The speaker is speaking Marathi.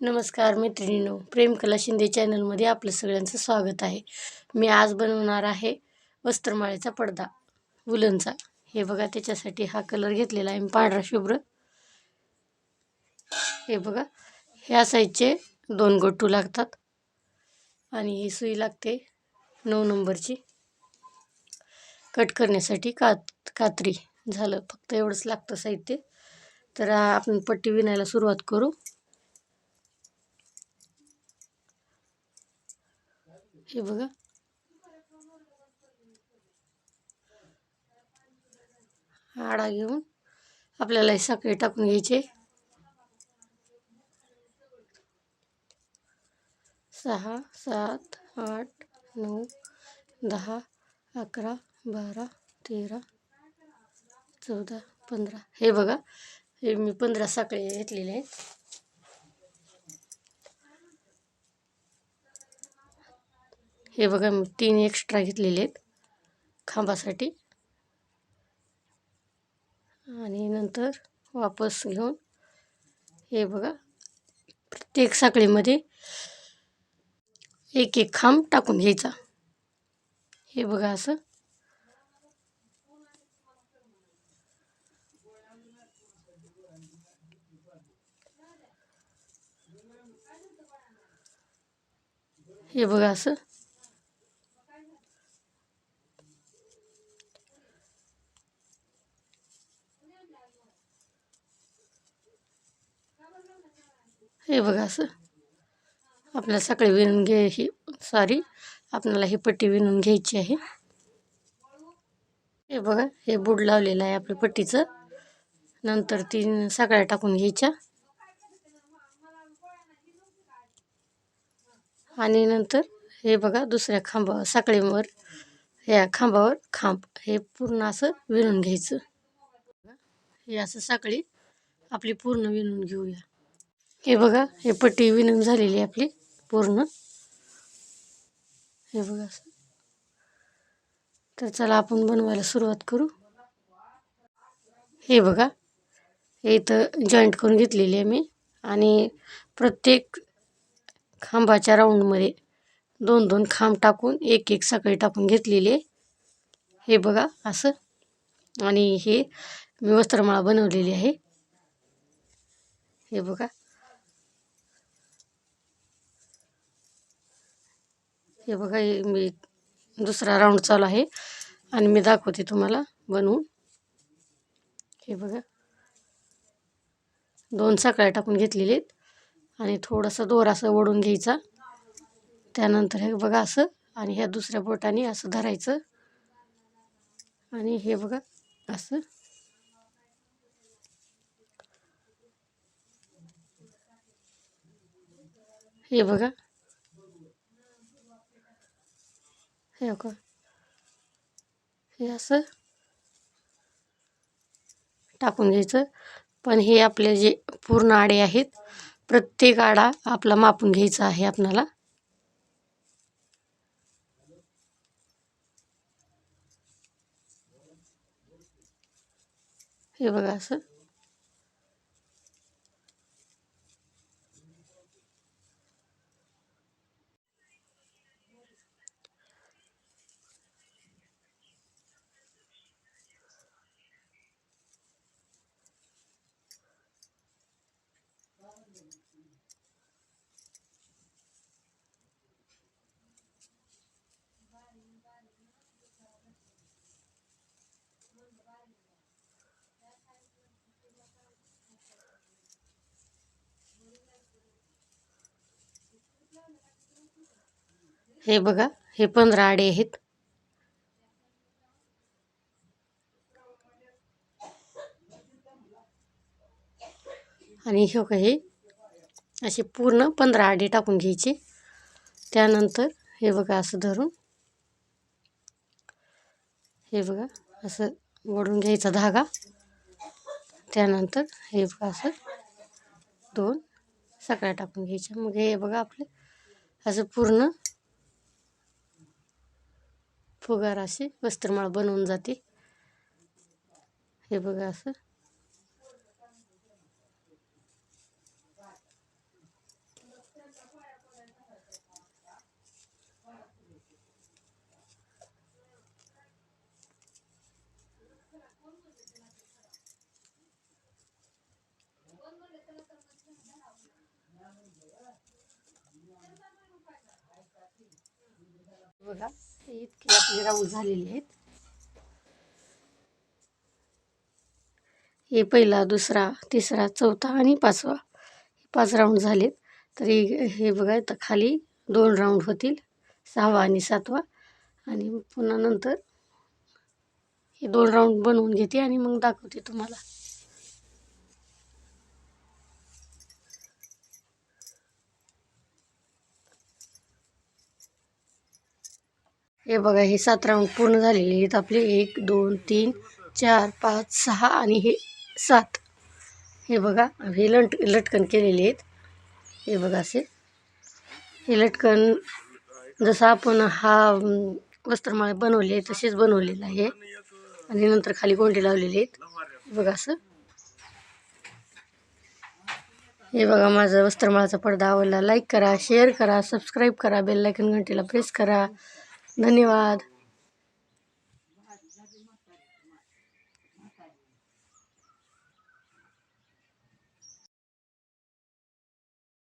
नमस्कार मैत्रिणींनो प्रेमकला शिंदे चॅनलमध्ये आपलं सगळ्यांचं स्वागत आहे. मी आज बनवणार आहे वस्त्रमाळेचा पडदा वुलनचा. हे बघा त्याच्यासाठी हा कलर घेतलेला आहे मी पांढरा शुभ्र. हे बघा ह्या साईजचे दोन गोटू लागतात आणि ही सुई लागते नऊ नंबरची. कट करण्यासाठी कात कात्री झालं फक्त एवढंच लागतं साहित्य. तर आपण पट्टी विणायला सुरुवात करू. हे बघा. आडा घेऊन आपल्याला हे साखळी टाकून घ्यायचे. सहा सात आठ नऊ दहा अकरा बारा तेरा चौदा पंधरा. हे बघा. हे मी पंधरा साखळी घेतलेले आहेत. हे बघा मी तीन एक्स्ट्रा घेतलेले आहेत खांबासाठी. आणि नंतर वापस घेऊन हे बघा प्रत्येक साखळीमध्ये एक एक खांब टाकून घ्यायचा. हे बघा असं. हे बघा असं. हे बघा असं. आपल्याला सकाळी विणून घे ही सॉरी आपल्याला ही पट्टी विणून घ्यायची आहे. हे बघा हे बुड लावलेलं आहे आपल्या पट्टीचं. नंतर तीन सगळ्या टाकून घ्यायच्या. आणि नंतर हे बघा दुसऱ्या खांबावर साखळीवर ह्या खांबावर खांब हे पूर्ण असं विणून घ्यायचं. हे असं साखळी आपली पूर्ण विणून घेऊया. हे बघा हे पट्टी विणून झालेली आपली पूर्ण. हे बघा असं. तर चला आपण बनवायला सुरुवात करू. हे बघा हे इथं जॉईंट करून घेतलेली आहे मी. आणि प्रत्येक खांबाच्या राऊंडमध्ये दोन दोन खांब टाकून एक एक साखळी टाकून घेतलेली. आहे हे बघा असं. आणि हे मी वस्त्रमाळा बनवलेली आहे. हे बघा. हे बघा हे मी दुसरा राऊंड चालू आहे. आणि मी दाखवते तुम्हाला बनवून. हे बघा. दोन साखळ्या टाकून घेतलेले आहेत. आणि थोडंसं दोरा असं ओढून घ्यायचा. त्यानंतर हे बघा असं. आणि ह्या दुसऱ्या बोटाने असं धरायचं. आणि हे बघा असं. हे बघा. हे का हे असं टाकून घ्यायचं. पण हे आपले जे पूर्ण आडे आहेत प्रत्येक आडा आपला मापून घ्यायचा आहे आपणाला. हे बघा असं. हे बघा हे पंधरा राडे आहेत. आणि हे का हे असे पूर्ण पंधरा आडे टाकून घ्यायचे. त्यानंतर हे बघा असं धरून. हे बघा असं वडून घ्यायचा धागा. त्यानंतर हे बघा असं दोन सगळ्या टाकून घ्यायच्या. मग हे बघा आपलं असं पूर्ण फुगार अशी वस्त्रमाळ बनवून जाते. हे बघा असं. बघा. इतके आपले राऊंड झालेले आहेत. हे पहिला दुसरा तिसरा चौथा आणि पाचवा. पाच राऊंड झालेत. तरी हे बघा तर खाली दोन राऊंड होतील. सहावा आणि सातवा. आणि पुन्हा नंतर हे दोन राऊंड बनवून घेते आणि मग दाखवते तुम्हाला. हे बघा हे सात राऊंड पूर्ण झालेले आहेत आपले. एक दोन तीन चार पाच सहा आणि हे सात. हे बघा हे लट लटकन केलेले आहेत. हे बघा असे. हे लटकन जसं आपण हा वस्त्रमाळ बनवले आहे तसेच बनवलेलं आहे. आणि नंतर खाली गोंडे लावलेले आहेत. बघा असं. हे बघा माझं वस्त्रमाळाचा पडदा आवडला. लाईक करा शेअर करा सबस्क्राईब करा बेल लायकन घंटीला प्रेस करा. धन्यवाद.